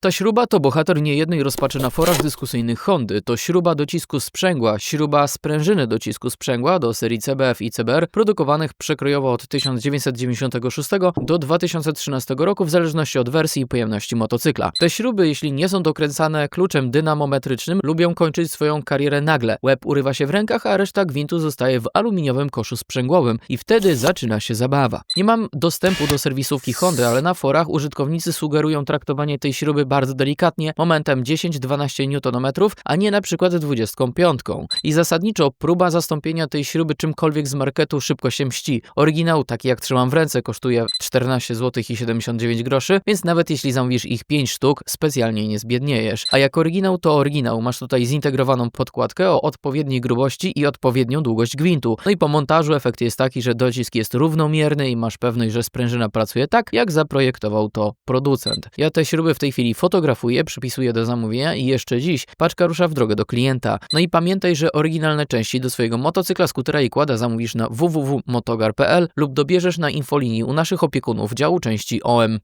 Ta śruba to bohater niejednej rozpaczy na forach dyskusyjnych Hondy. To śruba docisku sprzęgła, śruba sprężyny docisku sprzęgła do serii CBF i CBR, produkowanych przekrojowo od 1996 do 2013 roku w zależności od wersji i pojemności motocykla. Te śruby, jeśli nie są dokręcane kluczem dynamometrycznym, lubią kończyć swoją karierę nagle. Łeb urywa się w rękach, a reszta gwintu zostaje w aluminiowym koszu sprzęgłowym i wtedy zaczyna się zabawa. Nie mam dostępu do serwisówki Hondy, ale na forach użytkownicy sugerują traktowanie tej śruby bardzo delikatnie, momentem 10-12 Nm, a nie na przykład 25. I zasadniczo próba zastąpienia tej śruby czymkolwiek z marketu szybko się mści. Oryginał, taki jak trzymam w ręce, kosztuje 14 zł i 79 groszy, więc nawet jeśli zamówisz ich 5 sztuk, specjalnie nie zbiedniejesz. A jak oryginał to oryginał, masz tutaj zintegrowaną podkładkę o odpowiedniej grubości i odpowiednią długość gwintu. No i po montażu efekt jest taki, że docisk jest równomierny i masz pewność, że sprężyna pracuje tak, jak zaprojektował to producent. Ja te śruby w tej chwili fotografuję, przypisuję do zamówienia i jeszcze dziś paczka rusza w drogę do klienta. No i pamiętaj, że oryginalne części do swojego motocykla, skutera i kłada zamówisz na www.motogar.pl lub dobierzesz na infolinii u naszych opiekunów działu części OM.